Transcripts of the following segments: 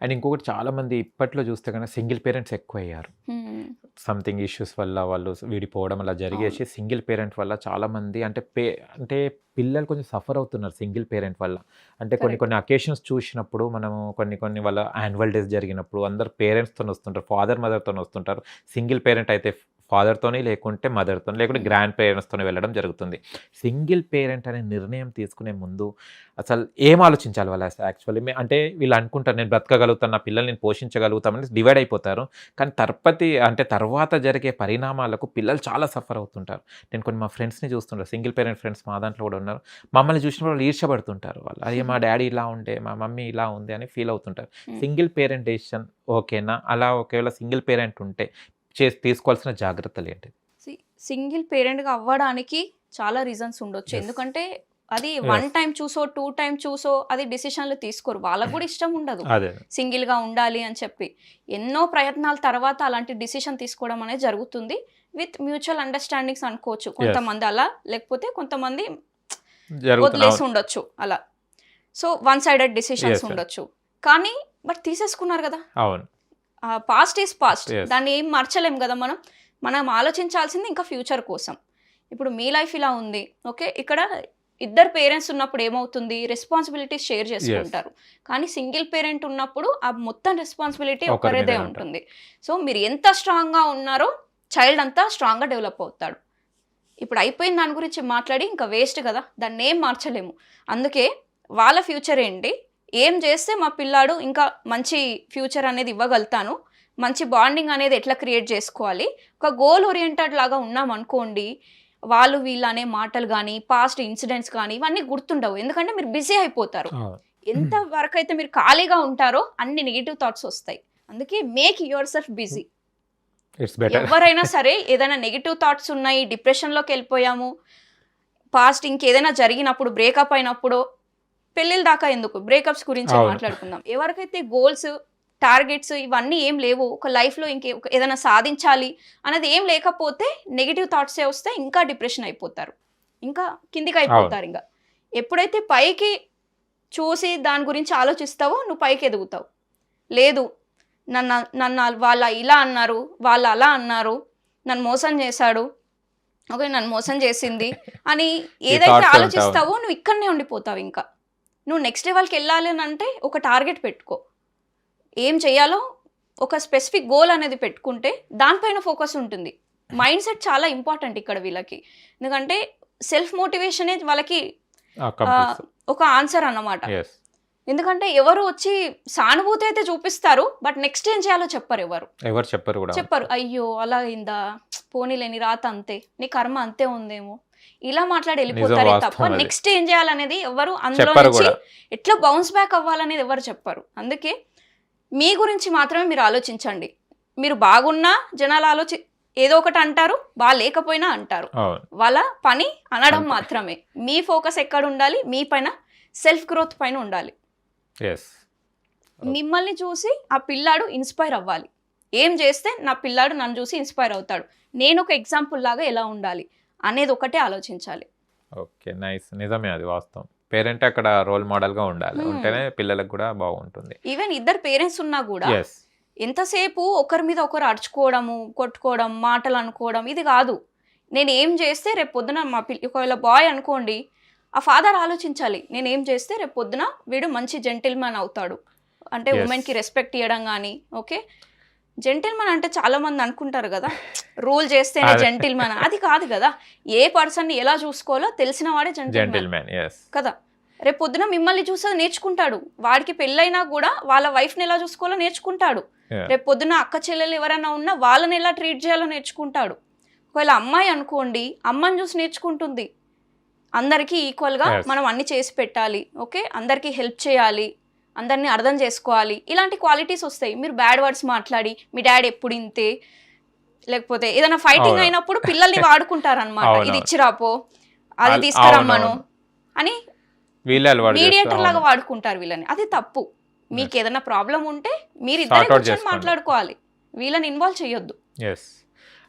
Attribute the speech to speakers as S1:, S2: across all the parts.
S1: And ఇంకొకటి చాలా మంది ఇప్పట్లో చూస్తే కనుక సింగిల్ పేరెంట్స్ ఎక్కువ అయ్యారు సంథింగ్ ఇష్యూస్ వల్ల వాళ్ళు విడిపోవడం అలా జరిగేసి సింగిల్ పేరెంట్ వల్ల చాలా మంది అంటే పే అంటే పిల్లలు కొంచెం సఫర్ అవుతున్నారు సింగిల్ పేరెంట్ వల్ల. అంటే కొన్ని. కొన్ని అకేషన్స్ చూసినప్పుడు మనము కొన్ని కొన్ని వాళ్ళ యాన్యువల్ డేస్ జరిగినప్పుడు అందరు పేరెంట్స్తో వస్తుంటారు ఫాదర్ మదర్తో వస్తుంటారు. సింగిల్ పేరెంట్ అయితే ఫాదర్తోని లేకుంటే మదర్తో లేకుంటే గ్రాండ్ పేరెంట్స్తోనే వెళ్ళడం జరుగుతుంది. సింగిల్ పేరెంట్ అనే నిర్ణయం తీసుకునే ముందు అసలు ఏం ఆలోచించాలి వాళ్ళు యాక్చువల్లీ అంటే వీళ్ళు అనుకుంటారు నేను బ్రతకగలుగుతాను నా పిల్లల్ని నేను పోషించగలుగుతామని డివైడ్ అయిపోతారు. కానీ తర్పతి అంటే తర్వాత జరిగే పరిణామాలకు పిల్లలు చాలా సఫర్ అవుతుంటారు. నేను కొన్ని మా ఫ్రెండ్స్ని చూస్తుంటారు సింగిల్ పేరెంట్ ఫ్రెండ్స్ మా దాంట్లో కూడా ఉన్నారు. మమ్మల్ని చూసినప్పుడు వాళ్ళు ఈర్షపడుతుంటారు వాళ్ళు అయ్యే మా డాడీ ఇలా ఉండే మా మమ్మీ ఇలా ఉంది అని ఫీల్ అవుతుంటారు. సింగిల్ పేరెంట్ డెసిషన్ ఓకేనా? అలా ఒకవేళ సింగిల్ పేరెంట్ ఉంటే చేసి తీసుకోవాల్సిన జాగ్రత్తలు ఏంటి?
S2: సింగిల్ పేరెంట్గా అవ్వడానికి చాలా రీజన్స్ ఉండొచ్చు. ఎందుకంటే అది. వన్ టైం చూసో టూ టైం చూసో అది డిసిషన్లు తీసుకోరు. వాళ్ళకు కూడా ఇష్టం ఉండదు.
S1: అదే.
S2: సింగిల్గా ఉండాలి అని చెప్పి. ఎన్నో ప్రయత్నాల తర్వాత అలాంటి డిసిషన్ తీసుకోవడం అనేది జరుగుతుంది. విత్ మ్యూచువల్ అండర్స్టాండింగ్స్ అనుకోవచ్చు. కొంతమంది అలా లేకపోతే కొంతమంది వదిలేసి ఉండొచ్చు అలా. So one sided decisions. ఉండొచ్చు. కానీ బట్ తీసేసుకున్నారు కదా.
S1: అవును.
S2: Past is past. దాన్ని ఏం మార్చలేం కదా మనం. మనం ఆలోచించాల్సింది ఇంకా ఫ్యూచర్ కోసం. ఇప్పుడు మీ లైఫ్ ఇలా ఉంది. ఓకే ఇక్కడ ఇద్దరు పేరెంట్స్ ఉన్నప్పుడు ఏమవుతుంది? రెస్పాన్సిబిలిటీస్ షేర్ చేసుకుంటారు. కానీ సింగిల్ పేరెంట్ ఉన్నప్పుడు ఆ మొత్తం రెస్పాన్సిబిలిటీ
S1: ఒకరి
S2: ఒకరిదే ఉంటుంది. సో మీరు ఎంత స్ట్రాంగ్గా ఉన్నారో చైల్డ్ అంతా స్ట్రాంగ్గా డెవలప్ అవుతాడు. ఇప్పుడు అయిపోయిన దాని గురించి మాట్లాడి ఇంకా వేస్ట్ కదా దాన్ని ఏం మార్చలేము. అందుకే వాళ్ళ ఫ్యూచర్ ఏంటి? ఏం చేస్తే మా పిల్లాడు ఇంకా మంచి ఫ్యూచర్ అనేది ఇవ్వగలుగుతాను? మంచి బాండింగ్ అనేది ఎట్లా క్రియేట్ చేసుకోవాలి? ఒక గోల్ ఓరియంటెడ్ లాగా ఉన్నాం అనుకోండి వాళ్ళు వీళ్ళు అనే మాటలు కానీ పాస్ట్ ఇన్సిడెంట్స్ కానీ ఇవన్నీ గుర్తుండవు. ఎందుకంటే మీరు బిజీ అయిపోతారు. ఎంత వరకు అయితే మీరు ఖాళీగా ఉంటారో అన్ని నెగిటివ్ థాట్స్ వస్తాయి. అందుకే మేక్ యువర్ సెల్ఫ్ బిజీ ఎవరైనా సరే ఏదైనా నెగిటివ్ థాట్స్ ఉన్నాయి డిప్రెషన్లోకి వెళ్ళిపోయాము పాస్ట్ ఇంకేదైనా జరిగినప్పుడు బ్రేకప్ అయినప్పుడు పెళ్ళిళ్ళ దాకా ఎందుకు? బ్రేకప్స్ గురించి. మాట్లాడుకుందాం. ఎవరికైతే గోల్స్ టార్గెట్స్ ఇవన్నీ ఏం లేవు. ఒక లైఫ్లో ఇంకే ఏదైనా సాధించాలి అనేది ఏం లేకపోతే నెగిటివ్ థాట్సే వస్తే ఇంకా డిప్రెషన్ అయిపోతారు. ఇంకా కిందికి అయిపోతారు ఇంకా. ఎప్పుడైతే పైకి చూసి దాని గురించి ఆలోచిస్తావో నువ్వు పైకి ఎదుగుతావు. లేదు నన్ను నన్ను వాళ్ళ ఇలా అన్నారు వాళ్ళు అలా అన్నారు నన్ను మోసం చేశాడు ఓకే నన్ను మోసం చేసింది అని ఏదైతే ఆలోచిస్తావో నువ్వు ఇక్కడనే ఉండిపోతావు ఇంకా. నువ్వు నెక్స్ట్ లెవెల్కి వెళ్ళాలి అని అంటే ఒక టార్గెట్ పెట్టుకో. ఏం చేయాలో ఒక స్పెసిఫిక్ గోల్ అనేది పెట్టుకుంటే దానిపైన ఫోకస్ ఉంటుంది. మైండ్ సెట్ చాలా ఇంపార్టెంట్ ఇక్కడ వీళ్ళకి. ఎందుకంటే సెల్ఫ్ మోటివేషన్ వాళ్ళకి ఒక ఆన్సర్ అన్నమాట. ఎందుకంటే ఎవరు వచ్చి సానుభూతి అయితే చూపిస్తారు బట్ నెక్స్ట్ ఏం చేయాలో చెప్పరు ఎవరు.
S1: ఎవరు చెప్పరు కూడా.
S2: చెప్పరు అయ్యో అలా అయిందా? పోనీలేని రాత అంతే. నీ కర్మ అంతే ఉందేమో. ఇలా మాట్లాడి వెళ్ళిపోతారే తప్ప. నెక్స్ట్ ఏం చేయాలనేది ఎవరు అందులో నుంచి ఎట్లా బౌన్స్ బ్యాక్ అవ్వాలనేది ఎవరు చెప్పరు. అందుకే మీ గురించి మాత్రమే మీరు ఆలోచించండి. మీరు బాగున్నా జనాలు ఆలోచి ఏదో ఒకటి అంటారు బాగా లేకపోయినా అంటారు వాళ్ళ పని అనడం. మాత్రమే. మీ ఫోకస్ ఎక్కడ ఉండాలి మీ పైన సెల్ఫ్ గ్రోత్ పైన ఉండాలి. మిమ్మల్ని చూసి ఆ పిల్లాడు ఇన్స్పైర్ అవ్వాలి. ఏం చేస్తే నా పిల్లాడు నన్ను చూసి ఇన్స్పైర్ అవుతాడు. నేను ఒక ఎగ్జాంపుల్ లాగా ఎలా ఉండాలి అనేది ఒకటే ఆలోచించాలి.
S1: Okay nice. నిజమే అది వాస్తవం. పేరెంట్ అక్కడ రోల్ మోడల్గా ఉండాలి. ఉంటేనే పిల్లలకు కూడా బాగుంటుంది.
S2: ఈవెన్ ఇద్దరు పేరెంట్స్ ఉన్నా కూడా ఎంతసేపు ఒకరి మీద ఒకరు అడుచుకోవడము కొట్టుకోవడం మాటలు అనుకోవడం ఇది కాదు. నేను ఏం చేస్తే రేపు పొద్దున మా పిల్ల ఒకవేళ బాయ్ అనుకోండి ఆ ఫాదర్ ఆలోచించాలి. నేను ఏం చేస్తే రేపు పొద్దున వీడు మంచి జెంటిల్మెన్ అవుతాడు. అంటే. ఉమెన్కి రెస్పెక్ట్ ఇవ్వడం కానీ ఓకే? జెంటిల్మెన్ అంటే చాలా మంది అనుకుంటారు కదా రూల్ చేస్తేనే. జెంటిల్మెన్ అది కాదు కదా ఏ పర్సన్ని ఎలా చూసుకోవాలో తెలిసిన వాడే జెంటిల్మెన్ కదా. రేపు పొద్దున మిమ్మల్ని చూసి అది నేర్చుకుంటాడు. వాడికి పెళ్ళైనా కూడా వాళ్ళ వైఫ్ని ఎలా చూసుకోవాలో నేర్చుకుంటాడు. రేపు పొద్దున అక్క చెల్లెలు ఎవరైనా ఉన్నా వాళ్ళని ఎలా ట్రీట్ చేయాలో నేర్చుకుంటాడు. ఒకవేళ అమ్మాయి అనుకోండి అమ్మని చూసి నేర్చుకుంటుంది. అందరికీ ఈక్వల్గా. మనం అన్ని చేసి పెట్టాలి ఓకే? అందరికీ హెల్ప్ చేయాలి అందరినీ అర్థం చేసుకోవాలి. ఇలాంటి క్వాలిటీస్ వస్తాయి. మీరు బ్యాడ్ వర్డ్స్ మాట్లాడి మీ డాడీ ఎప్పుడు ఇంతే? లేకపోతే ఏదైనా ఫైటింగ్. అయినప్పుడు పిల్లల్ని వాడుకుంటారు అనమాట
S1: అవును.
S2: ఇది ఇచ్చిరాపో అది తీసుకురమ్మను. అని మీడియేటర్ లాగా. వాడుకుంటారు వీళ్ళని. అది తప్పు. మీకు ఏదైనా ప్రాబ్లం ఉంటే మీరు ఇద్దరు. మాట్లాడుకోవాలి. వీళ్ళని ఇన్వాల్వ్ చేయొద్దు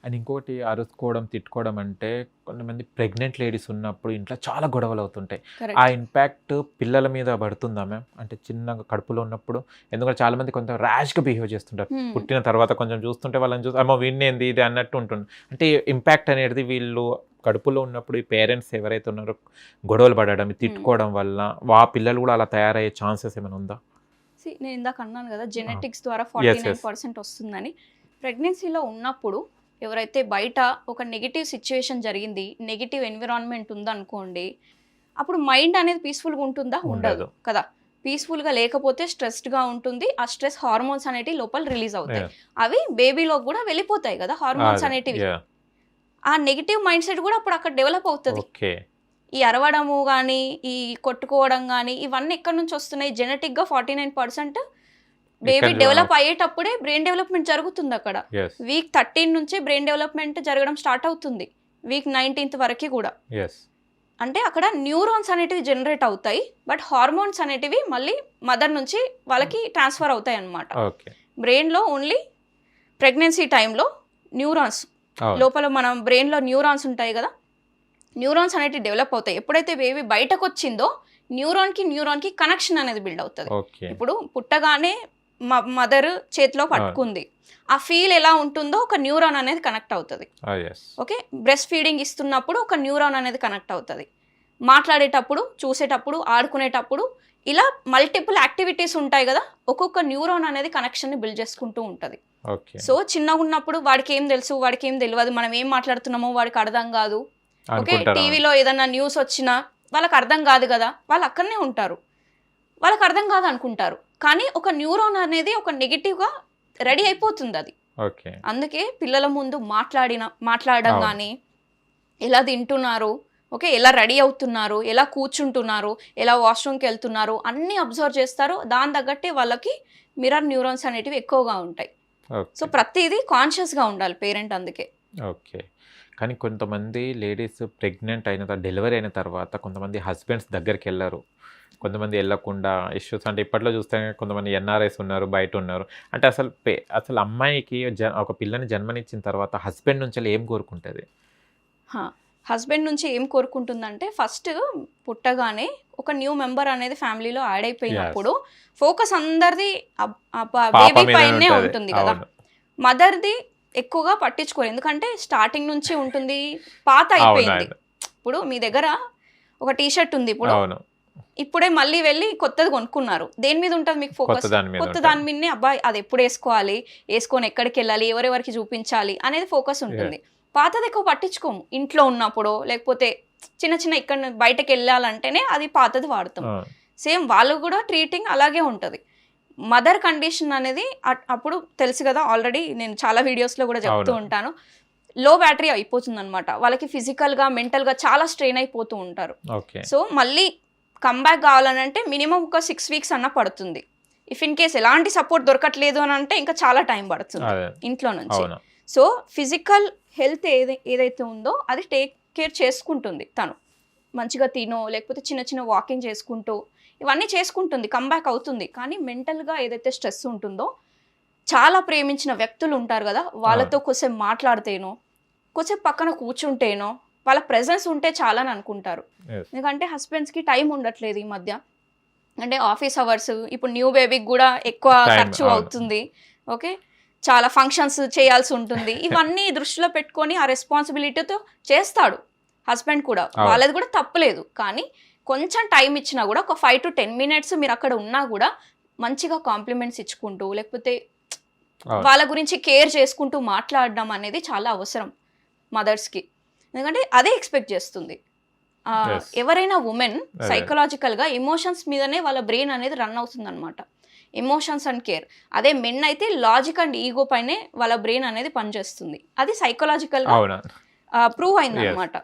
S1: అండ్ ఇంకోటి అరుచుకోవడం తిట్టుకోవడం అంటే కొంతమంది ప్రెగ్నెంట్ లేడీస్ ఉన్నప్పుడు ఇంట్లో చాలా గొడవలు అవుతుంటాయి. ఆ ఇంపాక్ట్ పిల్లల మీద పడుతుందా మ్యామ్? అంటే చిన్నగా కడుపులో ఉన్నప్పుడు. ఎందుకంటే చాలా మంది కొంచెం ర్యాష్గా బిహేవ్ చేస్తుంటారు. పుట్టిన తర్వాత కొంచెం చూస్తుంటే వాళ్ళని చూసి అమ్మ విన్నేంది ఇది? అన్నట్టు ఉంటుంది అంటే ఇంపాక్ట్ అనేది వీళ్ళు కడుపులో ఉన్నప్పుడు ఈ పేరెంట్స్ ఎవరైతే ఉన్నారో గొడవలు పడడం తిట్టుకోవడం వల్ల వా పిల్లలు కూడా అలా తయారయ్యే ఛాన్సెస్ ఏమైనా ఉందా?
S2: నేను ఇందాక అన్నాను కదా జెనెటిక్స్ ద్వారా ఫార్టీ నైన్. పర్సెంట్ వస్తుందని. ప్రెగ్నెన్సీలో ఉన్నప్పుడు ఎవరైతే బయట ఒక నెగిటివ్ సిచ్యువేషన్ జరిగింది నెగిటివ్ ఎన్విరాన్మెంట్ ఉందనుకోండి అప్పుడు మైండ్ అనేది పీస్ఫుల్గా ఉంటుందా? ఉండదు. కదా? పీస్ఫుల్గా లేకపోతే స్ట్రెస్డ్గా ఉంటుంది. ఆ స్ట్రెస్ హార్మోన్స్ అనేటివి లోపల రిలీజ్ అవుతాయి. అవి బేబీలో కూడా వెళ్ళిపోతాయి కదా హార్మోన్స్ అనేటివి. ఆ నెగిటివ్ మైండ్ సెట్ కూడా అప్పుడు అక్కడ డెవలప్ అవుతుంది. ఈ అరవడము కానీ ఈ కొట్టుకోవడం కానీ ఇవన్నీ ఎక్కడి నుంచి వస్తున్నాయి? జెనెటిక్గా forty nine percent baby develop అయ్యేటప్పుడే brain development జరుగుతుంది అక్కడ. వీక్ థర్టీన్ నుంచే బ్రెయిన్ డెవలప్మెంట్ జరగడం స్టార్ట్ అవుతుంది. వీక్ నైన్టీన్త్ వరకు కూడా. అంటే అక్కడ న్యూరాన్స్ అనేటివి జనరేట్ అవుతాయి బట్ హార్మోన్స్ అనేటివి మళ్ళీ మదర్ నుంచి వాళ్ళకి ట్రాన్స్ఫర్ అవుతాయి అన్నమాట.
S1: ఓకే
S2: బ్రెయిన్లో ఓన్లీ ప్రెగ్నెన్సీ టైంలో న్యూరాన్స్ లోపల మనం బ్రెయిన్లో న్యూరాన్స్ ఉంటాయి కదా? న్యూరాన్స్ అనేటివి డెవలప్ అవుతాయి. ఎప్పుడైతే బేబీ బయటకు వచ్చిందో న్యూరాన్కి న్యూరాన్కి కనెక్షన్ అనేది బిల్డ్ అవుతుంది. ఇప్పుడు పుట్టగానే మదర్ చేతిలో పట్టుకుంది. ఆ ఫీల్ ఎలా ఉంటుందో ఒక న్యూరాన్ అనేది కనెక్ట్ అవుతుంది. ఓకే? బ్రెస్ట్ ఫీడింగ్ ఇస్తున్నప్పుడు ఒక న్యూరాన్ అనేది కనెక్ట్ అవుతుంది. మాట్లాడేటప్పుడు చూసేటప్పుడు ఆడుకునేటప్పుడు ఇలా మల్టిపుల్ యాక్టివిటీస్ ఉంటాయి కదా ఒక్కొక్క న్యూరాన్ అనేది కనెక్షన్ని బిల్డ్ చేసుకుంటూ ఉంటుంది. సో చిన్నగా ఉన్నప్పుడు వాడికి ఏం తెలుసు వాడికి ఏం తెలియదు మనం ఏం మాట్లాడుతున్నామో వాడికి అర్థం కాదు. ఓకే? టీవీలో ఏదైనా న్యూస్ వచ్చినా వాళ్ళకి అర్థం కాదు కదా వాళ్ళు అక్కడనే ఉంటారు. వాళ్ళకి అర్థం కాదు అనుకుంటారు. కానీ ఒక న్యూరాన్ అనేది ఒక నెగిటివ్గా రెడీ అయిపోతుంది అది.
S1: ఓకే.
S2: అందుకే పిల్లల ముందు మాట్లాడిన మాట్లాడడం. కానీ ఎలా తింటున్నారు ఓకే ఎలా రెడీ అవుతున్నారు ఎలా కూర్చుంటున్నారు ఎలా వాష్రూమ్కి వెళ్తున్నారు అన్నీ అబ్జర్వ్ చేస్తారు. దాని తగ్గట్టే వాళ్ళకి మిరర్ న్యూరాన్స్ అనేటివి ఎక్కువగా ఉంటాయి. సో ప్రతిదీ కాన్షియస్గా ఉండాలి పేరెంట్ అందుకే.
S1: ఓకే. కానీ కొంతమంది లేడీస్ ప్రెగ్నెంట్ అయిన తర్వాత డెలివరీ అయిన తర్వాత కొంతమంది హస్బెండ్స్ దగ్గరికి వెళ్ళరు. కొంతమంది వెళ్ళకుండా ఇష్యూస్ అంటే ఇప్పట్లో చూస్తే కొంతమంది ఎన్ఆర్ఐస్ ఉన్నారు బయట ఉన్నారు. అంటే అసలు పే- అసలు అమ్మాయికి జ ఒక పిల్లని జన్మనిచ్చిన తర్వాత హస్బెండ్ నుంచి ఏం కోరుకుంటుంది?
S2: హస్బెండ్ నుంచి ఏం కోరుకుంటుందంటే ఫస్ట్ పుట్టగానే ఒక న్యూ మెంబర్ అనేది ఫ్యామిలీలో యాడ్ అయిపోయినప్పుడు ఫోకస్ అందరిది బేబీ పైనే ఉంటుంది. కదా. మదర్ది ఎక్కువగా పట్టించుకోరు. ఎందుకంటే స్టార్టింగ్ నుంచి ఉంటుంది పాత అయిపోయింది. ఇప్పుడు మీ దగ్గర ఒక టీ షర్ట్ ఉంది ఇప్పుడు. ఇప్పుడే మళ్ళీ వెళ్ళి కొత్తది కొనుక్కున్నారు. దేని మీద ఉంటుంది మీకు ఫోకస్ కొత్త. దాని మీదనే అబ్బాయి అది ఎప్పుడు వేసుకోవాలి? వేసుకొని ఎక్కడికి వెళ్ళాలి? ఎవరెవరికి చూపించాలి? అనేది ఫోకస్ ఉంటుంది. పాతది ఎక్కువ పట్టించుకోము. ఇంట్లో ఉన్నప్పుడు లేకపోతే చిన్న చిన్న ఇక్కడ బయటకు వెళ్ళాలంటేనే అది పాతది వాడతాం. సేమ్ వాళ్ళు కూడా ట్రీటింగ్ అలాగే ఉంటుంది. మదర్ కండిషన్ అనేది అప్పుడు తెలుసు కదా ఆల్రెడీ నేను చాలా వీడియోస్లో కూడా చెప్తూ. ఉంటాను. లో బ్యాటరీ అయిపోతుంది అనమాట వాళ్ళకి ఫిజికల్గా మెంటల్గా చాలా స్ట్రెయిన్ అయిపోతూ ఉంటారు. సో మళ్ళీ కంబ్యాక్ కావాలని అంటే మినిమం ఒక సిక్స్ వీక్స్ అన్న పడుతుంది. ఇఫ్ ఇన్ కేస్ ఎలాంటి సపోర్ట్ దొరకట్లేదు అని అంటే ఇంకా చాలా టైం పడుతుంది ఇంట్లో నుంచి. సో ఫిజికల్ హెల్త్ ఏదై ఏదైతే ఉందో అది టేక్ కేర్ చేసుకుంటుంది తను. మంచిగా తినో లేకపోతే చిన్న చిన్న వాకింగ్ చేసుకుంటూ ఇవన్నీ చేసుకుంటుంది కంబ్యాక్ అవుతుంది. కానీ మెంటల్గా ఏదైతే స్ట్రెస్ ఉంటుందో చాలా ప్రేమించిన వ్యక్తులు ఉంటారు కదా వాళ్ళతో కొంచెం మాట్లాడితేనో కొంచెం పక్కన కూర్చుంటేనో వాళ్ళ ప్రెజెన్స్ ఉంటే చాలా అని అనుకుంటారు. ఎందుకంటే హస్బెండ్స్కి టైం ఉండట్లేదు ఈ మధ్య అంటే ఆఫీస్ అవర్స్ ఇప్పుడు న్యూ బేబీకి కూడా ఎక్కువ ఖర్చు. అవుతుంది ఓకే చాలా ఫంక్షన్స్ చేయాల్సి ఉంటుంది ఇవన్నీ దృష్టిలో పెట్టుకొని ఆ రెస్పాన్సిబిలిటీతో చేస్తాడు హస్బెండ్ కూడా. వాళ్ళది కూడా తప్పలేదు కానీ కొంచెం టైం ఇచ్చినా కూడా ఒక ఫైవ్ టు టెన్ మినిట్స్ మీరు అక్కడ ఉన్నా కూడా మంచిగా కాంప్లిమెంట్స్ ఇచ్చుకుంటూ లేకపోతే. వాళ్ళ గురించి కేర్ చేసుకుంటూ మాట్లాడడం అనేది చాలా అవసరం మదర్స్కి ఎందుకంటే అదే ఎక్స్పెక్ట్ చేస్తుంది. ఎవరైనా ఉమెన్. సైకలాజికల్గా ఎమోషన్స్ మీదనే వాళ్ళ బ్రెయిన్ అనేది రన్ అవుతుంది అనమాట ఎమోషన్స్ అండ్ కేర్ అదే మెన్ అయితే లాజిక్ అండ్ ఈగో పైనే వాళ్ళ బ్రెయిన్ అనేది పనిచేస్తుంది. అది సైకలాజికల్గా ప్రూవ్ అయింది అనమాట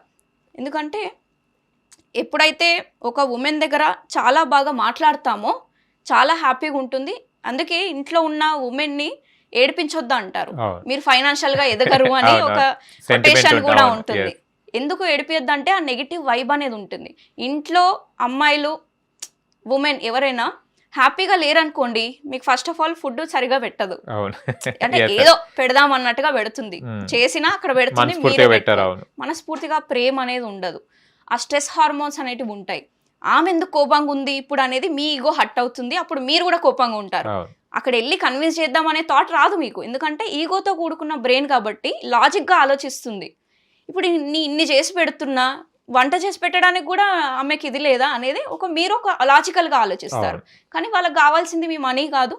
S2: ఎందుకంటే ఎప్పుడైతే ఒక ఉమెన్ దగ్గర చాలా బాగా మాట్లాడతామో చాలా హ్యాపీగా ఉంటుంది. అందుకే ఇంట్లో ఉన్న ఉమెన్ని ఏడిపించొద్దు అంటారు. మీరు ఫైనాన్షియల్గా ఎదగరు అని ఒక కొటేషన్ కూడా ఉంటుంది. ఎందుకు ఏడిపియొద్దు అంటే ఆ నెగిటివ్ వైబ్ అనేది ఉంటుంది. ఇంట్లో అమ్మాయిలు ఉమెన్ ఎవరైనా హ్యాపీగా లేరనుకోండి మీకు ఫస్ట్ ఆఫ్ ఆల్ ఫుడ్ సరిగా పెట్టదు. అంటే. ఏదో పెడదాం అన్నట్టుగా పెడుతుంది.
S1: Hmm.
S2: చేసినా అక్కడ పెడుతుంది
S1: మనస్ఫూర్తిగా
S2: ప్రేమ అనేది ఉండదు. ఆ స్ట్రెస్ హార్మోన్స్ అనేటివి ఉంటాయి. ఆమె ఎందుకు కోపంగా ఉంది? ఇప్పుడు అనేది మీ ఈగో హట్ అవుతుంది. అప్పుడు మీరు కూడా కోపంగా ఉంటారు. అక్కడ వెళ్ళి కన్విన్స్ చేద్దాం అనే థాట్ రాదు మీకు. ఎందుకంటే ఈగోతో కూడుకున్న బ్రెయిన్ కాబట్టి లాజిక్గా ఆలోచిస్తుంది. ఇప్పుడు ఇన్ని ఇన్ని చేసి పెడుతున్నా వంట చేసి పెట్టడానికి కూడా ఆమెకి ఇది లేదా అనేది ఒక మీరు ఒక లాజికల్గా ఆలోచిస్తారు. కానీ వాళ్ళకి కావాల్సింది మీ మనీ కాదు.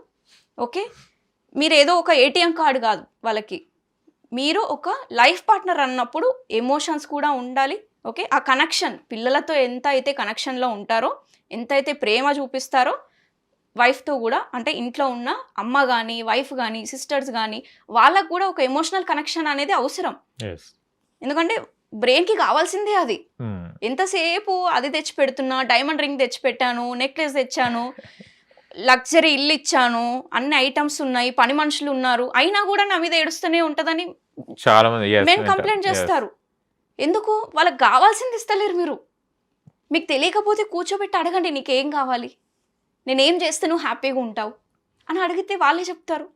S2: ఓకే? మీరు ఏదో ఒక ఏటీఎం కార్డు కాదు వాళ్ళకి. మీరు ఒక లైఫ్ పార్ట్నర్ అన్నప్పుడు ఎమోషన్స్ కూడా ఉండాలి. ఓకే? ఆ కనెక్షన్ పిల్లలతో ఎంత అయితే కనెక్షన్లో ఉంటారో ఎంత అయితే ప్రేమ చూపిస్తారో వైఫ్తో కూడా అంటే ఇంట్లో ఉన్న అమ్మ కానీ వైఫ్ కానీ సిస్టర్స్ కానీ వాళ్ళకు కూడా ఒక ఎమోషనల్ కనెక్షన్ అనేది అవసరం. ఎందుకంటే బ్రెయిన్కి కావాల్సిందే అది. ఎంతసేపు అది తెచ్చి పెడుతున్నా డైమండ్ రింగ్ తెచ్చి పెట్టాను నెక్లెస్ తెచ్చాను లగ్జరీ ఇల్లు ఇచ్చాను అన్ని ఐటమ్స్ ఉన్నాయి పని మనుషులు ఉన్నారు అయినా కూడా నా మీద ఏడుస్తూనే ఉంటుందని
S1: చాలా మంది
S2: మేము. కంప్లైంట్. చేస్తారు. ఎందుకు? వాళ్ళకి కావాల్సింది ఇస్తలేరు మీరు. మీకు తెలియకపోతే కూర్చోబెట్టి అడగండి నీకేం కావాలి? నేనేం చేస్తే నువ్వు హ్యాపీగా ఉంటావు? అని అడిగితే వాళ్ళే చెప్తారు.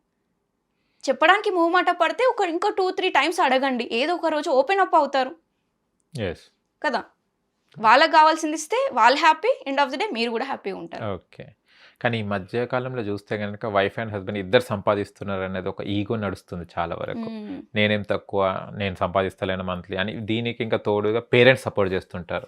S2: చెప్పడానికి మొహమాట పడితే ఒక ఇంకో టూ త్రీ టైమ్స్ అడగండి. ఏదో ఒక రోజు ఓపెన్ అప్ అవుతారు. కదా? వాళ్ళకి కావాల్సింది ఇస్తే వాళ్ళు happy. End of the day మీరు కూడా హ్యాపీగా ఉంటారు.
S1: ఓకే కానీ ఈ మధ్య కాలంలో చూస్తే కనుక వైఫ్ అండ్ హస్బెండ్ ఇద్దరు సంపాదిస్తున్నారు అనేది ఒక ఈగో నడుస్తుంది చాలా వరకు. నేనేం తక్కువ నేను సంపాదిస్తలేను మంత్లీ అని దీనికి ఇంకా తోడుగా పేరెంట్స్ సపోర్ట్ చేస్తుంటారు.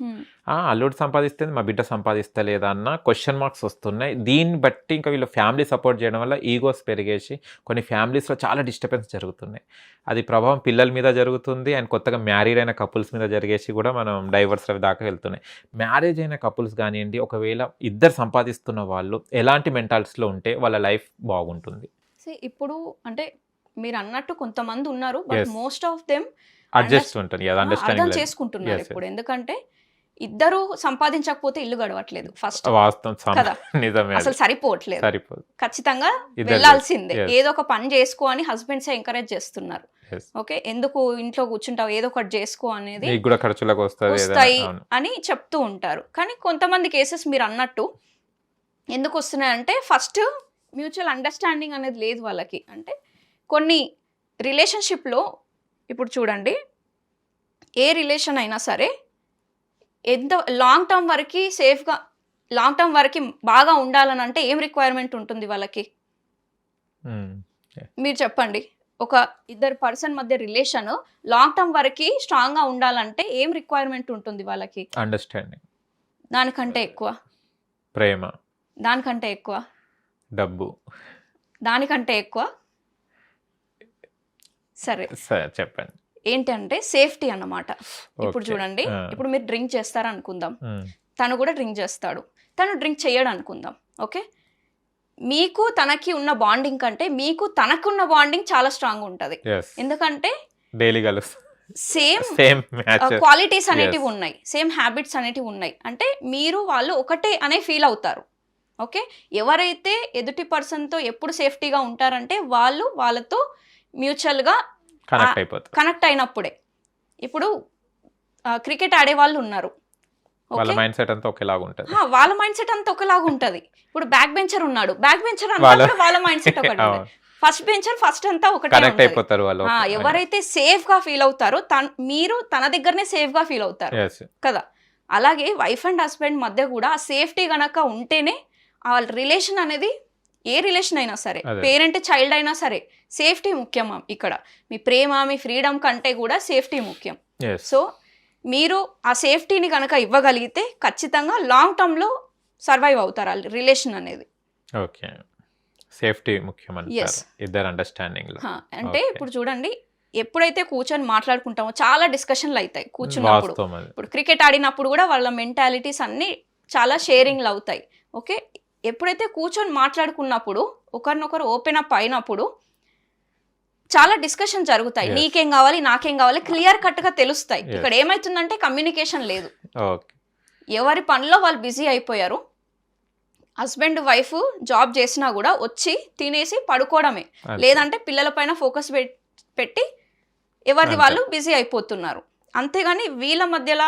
S1: అల్లుడు సంపాదిస్తే మా బిడ్డ సంపాదిస్తలేదా అన్న క్వశ్చన్ మార్క్స్ వస్తున్నాయి. దీన్ని బట్టి ఇంకా వీళ్ళు ఫ్యామిలీ సపోర్ట్ చేయడం వల్ల ఈగోస్ పెరిగేసి కొన్ని ఫ్యామిలీస్లో చాలా డిస్టర్బెన్స్ జరుగుతున్నాయి. అది ప్రభావం పిల్లల మీద జరుగుతుంది అండ్ కొత్తగా మ్యారీడ్ అయిన కపుల్స్ మీద జరిగేసి కూడా మనం డైవర్స్ అవి దాకా వెళ్తున్నాయి. మ్యారేజ్ అయిన కపుల్స్ కానివ్వండి ఒకవేళ ఇద్దరు సంపాదిస్తున్న వాళ్ళు ఎలాంటి మెంటాలిటీస్లో ఉంటే వాళ్ళ లైఫ్ బాగుంటుంది.
S2: ఇప్పుడు అంటే మీరు అన్నట్టు కొంతమంది ఉన్నారు but. Most of them
S1: adjust ఉంటుంది అది
S2: అర్థం చేసుకుంటున్నారు ఇప్పుడు ఎందుకంటే ఇద్దరు సంపాదించకపోతే ఇల్లు గడవట్లేదు ఫస్ట్. కదా. అసలు సరిపోవట్లేదు.
S1: సరిపోదు.
S2: ఖచ్చితంగా
S1: Yes.
S2: ఏదో ఒక పని చేసుకో అని హస్బెండ్స్ ఎంకరేజ్ చేస్తున్నారు. ఓకే ఎందుకు ఇంట్లో కూర్చుంటావు? ఏదో ఒకటి చేసుకో అనేది
S1: కూడా ఖర్చులకు
S2: వస్తాయి. అని చెప్తూ ఉంటారు. కానీ కొంతమంది కేసెస్ మీరు అన్నట్టు ఎందుకు వస్తున్నాయంటే ఫస్ట్ మ్యూచువల్ అండర్స్టాండింగ్ అనేది లేదు వాళ్ళకి. అంటే కొన్ని రిలేషన్షిప్లో ఇప్పుడు చూడండి ఏ రిలేషన్ అయినా సరే ఎంత లాంగ్ టర్మ్ వరకు సేఫ్గా లాంగ్ టర్మ్ వరకు బాగా ఉండాలని అంటే ఏం రిక్వైర్మెంట్ ఉంటుంది వాళ్ళకి. మీరు చెప్పండి. ఒక ఇద్దరు పర్సన్ మధ్య రిలేషన్ లాంగ్ టర్మ్ వరకు స్ట్రాంగ్గా ఉండాలంటే ఏం రిక్వైర్మెంట్ ఉంటుంది వాళ్ళకి?
S1: అండర్స్టాండింగ్.
S2: దానికంటే ఎక్కువ.
S1: ప్రేమ.
S2: దానికంటే ఎక్కువ?
S1: డబ్బు.
S2: దానికంటే ఎక్కువ? సరే.
S1: సరే చెప్పండి.
S2: ఏంటంటే సేఫ్టీ అన్నమాట. ఇప్పుడు. చూడండి. ఇప్పుడు మీరు డ్రింక్ చేస్తారా అనుకుందాం. తను కూడా డ్రింక్ చేస్తాడు. తను డ్రింక్ చేయడు అనుకుందాం ఓకే? మీకు తనకి ఉన్న బాండింగ్ కంటే మీకు తనకున్న బాండింగ్ చాలా స్ట్రాంగ్ ఉంటుంది. ఎందుకంటే
S1: డైలీ
S2: సేమ్
S1: సేమ్
S2: క్వాలిటీస్ అనేటివి. ఉన్నాయి. సేమ్ హ్యాబిట్స్ అనేటివి ఉన్నాయి. అంటే మీరు వాళ్ళు ఒకటే అనే ఫీల్ అవుతారు. ఓకే? ఎవరైతే ఎదుటి పర్సన్తో ఎప్పుడు సేఫ్టీగా ఉంటారంటే వాళ్ళు వాళ్ళతో మ్యూచువల్గా
S1: కనెక్ట్
S2: అయినప్పుడే. ఇప్పుడు క్రికెట్ ఆడే వాళ్ళు ఉన్నారు.
S1: వాళ్ళ మైండ్ సెట్ అంతా ఒకేలాగా ఉంటుంది.
S2: వాళ్ళ మైండ్ సెట్ అంతా ఒకలాగా ఉంటది. ఇప్పుడు బ్యాక్ బెంచర్ ఉన్నాడు. బ్యాక్ బెంచర్ అన్నప్పుడు వాళ్ళ మైండ్ సెట్ ఒకటి ఫస్ట్ బెంచర్ ఫస్ట్ అంతా ఒకటే.
S1: అయిపోతారు వాళ్ళు.
S2: ఎవరైతే సేఫ్గా ఫీల్ అవుతారో తన్ మీరు తన దగ్గరనే సేఫ్గా ఫీల్ అవుతారు. కదా? అలాగే వైఫ్ అండ్ హస్బెండ్ మధ్య కూడా సేఫ్టీ గనక ఉంటేనే ఆ రిలేషన్ అనేది ఏ రిలేషన్ అయినా సరే. పేరెంట్ చైల్డ్ అయినా సరే సేఫ్టీ ముఖ్యం ఇక్కడ. మీ ప్రేమ మీ ఫ్రీడమ్ కంటే కూడా సేఫ్టీ ముఖ్యం. సో మీరు ఆ సేఫ్టీని కనుక ఇవ్వగలిగితే ఖచ్చితంగా లాంగ్ టర్మ్లో సర్వైవ్ అవుతారు ఆ రిలేషన్ అనేది.
S1: ఓకే. సేఫ్టీ ముఖ్యం. ఇద్దరు అండర్స్టాండింగ్
S2: అంటే. ఇప్పుడు చూడండి ఎప్పుడైతే కూర్చొని మాట్లాడుకుంటామో చాలా డిస్కషన్లు అవుతాయి కూర్చున్నప్పుడు. ఇప్పుడు క్రికెట్ ఆడినప్పుడు కూడా వాళ్ళ మెంటాలిటీస్ అన్నీ చాలా షేరింగ్లు అవుతాయి. ఓకే? ఎప్పుడైతే కూర్చొని మాట్లాడుకున్నప్పుడు ఒకరినొకరు ఓపెన్ అప్ అయినప్పుడు చాలా డిస్కషన్ జరుగుతాయి. నీకేం కావాలి నాకేం కావాలి క్లియర్ కట్గా తెలుస్తాయి. ఇక్కడ ఏమవుతుందంటే కమ్యూనికేషన్ లేదు ఎవరి పనిలో వాళ్ళు బిజీ అయిపోయారు హస్బెండ్ వైఫ్ జాబ్ చేసినా కూడా వచ్చి తినేసి పడుకోవడమే. లేదంటే పిల్లల పైన ఫోకస్ పెట్టి ఎవరిది. వాళ్ళు బిజీ అయిపోతున్నారు అంతేగాని వీళ్ళ మధ్యలో